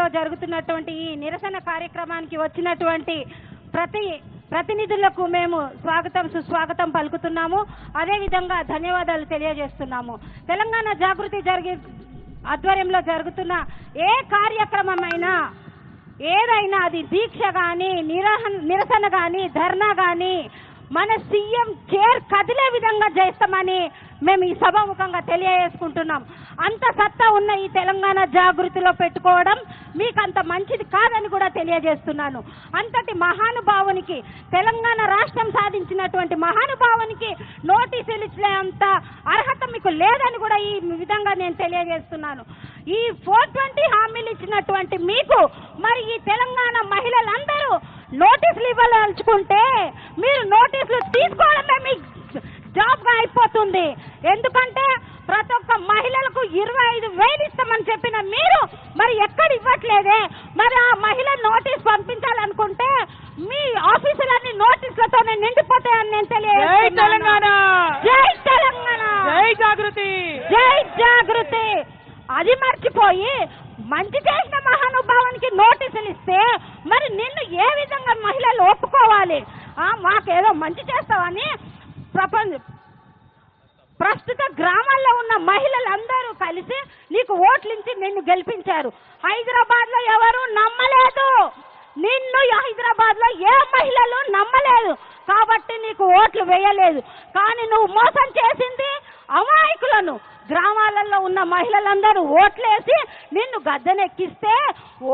జాగృతిలో జరుగుతున్నటువంటి ఈ నిరసన కార్యక్రమానికి వచ్చినటువంటి ప్రతి ప్రతినిధులకు మేము స్వాగతం సుస్వాగతం పలుకుతున్నాము. అదేవిధంగా ధన్యవాదాలు తెలియజేస్తున్నాము. తెలంగాణ జాగృతి జరిగే ఆధ్వర్యంలో జరుగుతున్న ఏ కార్యక్రమమైనా ఏదైనా అది దీక్ష కానీ నిరహ నిరసన కానీ ధర్నా కానీ మన సీఎం చైర్ కదిలే విధంగా చేస్తామని మేము ఈ సభాముఖంగా తెలియజేసుకుంటున్నాం. అంత సత్తా ఉన్న ఈ తెలంగాణ జాగృతిలో పెట్టుకోవడం మీకు అంత మంచిది కాదని కూడా తెలియజేస్తున్నాను. అంతటి మహానుభావునికి తెలంగాణ రాష్ట్రం సాధించినటువంటి మహానుభావునికి నోటీసులు ఇచ్చేంత అర్హత మీకు లేదని కూడా ఈ విధంగా నేను తెలియజేస్తున్నాను. ఈ ఫోర్ ట్వంటీ హామీలు ఇచ్చినటువంటి మీకు మరి ఈ తెలంగాణ మహిళలందరూ నోటీసులు ఇవ్వదలుచుకుంటే మీరు నోటీసులు తీసుకోవడమే మీ జాబ్గా అయిపోతుంది. ఎందుకంటే ప్రతి ఒక్క మహిళలకు ఇరవై ఐదు వేలు ఇస్తామని చెప్పిన మీరు మరి ఎక్కడ ఇవ్వట్లేదే? మరి ఆ మహిళ నోటీస్ పంపించాలనుకుంటే మీ ఆఫీసులన్నీ నోటీసులతోనే నిండిపోతాయని నేను జై తెలంగాణ! జై తెలంగాణ! జై జాగృతి! జై జాగృతి! అది మర్చిపోయి మంచి చేసిన మహానుభావానికి నోటీసులు ఇస్తే మరి నిన్ను ఏ విధంగా మహిళలు ఒప్పుకోవాలి? ఆ, మాకేదో మంచి చేస్తావని ప్రపంచ ప్రస్తుత గ్రామాల్లో ఉన్న మహిళలందరూ కలిసి నీకు ఓట్లించి నిన్ను గెలిపించారు. హైదరాబాద్లో ఎవరు నమ్మలేదు. నిన్ను హైదరాబాద్లో ఏ మహిళలు నమ్మలేదు. కాబట్టి నీకు ఓట్లు వేయలేదు. కానీ నువ్వు మోసం చేసింది అమాయకులను. గ్రామాలలో ఉన్న మహిళలందరూ ఓట్లేసి నిన్ను గద్దెనెక్కిస్తే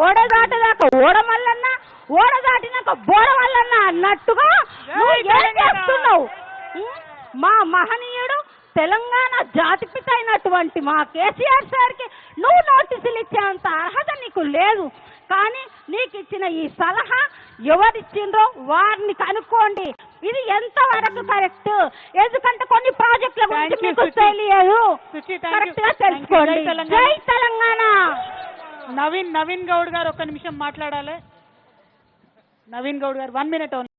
ఓడదాటదాకా ఓడమల్లన్నా ఓడదాటినాక బోడమల్లన్నా అన్నట్టుగా నువ్వు ఏం! చేస్తున్నావు? మా మహనీయుడు తెలంగాణ జాతిపిత అయినటువంటి మా కేసీఆర్ సార్కి నువ్వు నోటీసులు ఇచ్చేంత అర్హత నీకు లేదు కానీ నీకు ఇచ్చిన ఈ సలహా ఎవరిచ్చిండ్రో వారిని కనుక్కోండి ఇది ఎంత వరకు కరెక్ట్ ఎందుకంటే కొన్ని ప్రాజెక్టుల గురించి మీకు. తెలియదు. కరెక్ట్గా. తెలుసుకోండి జై తెలంగాణ. జై తెలంగాణ నవీన్ నవీన్ గౌడ్ గారు ఒక్క నిమిషం మాట్లాడాలి నవీన్ గౌడ్ గారు వన్ మినిట్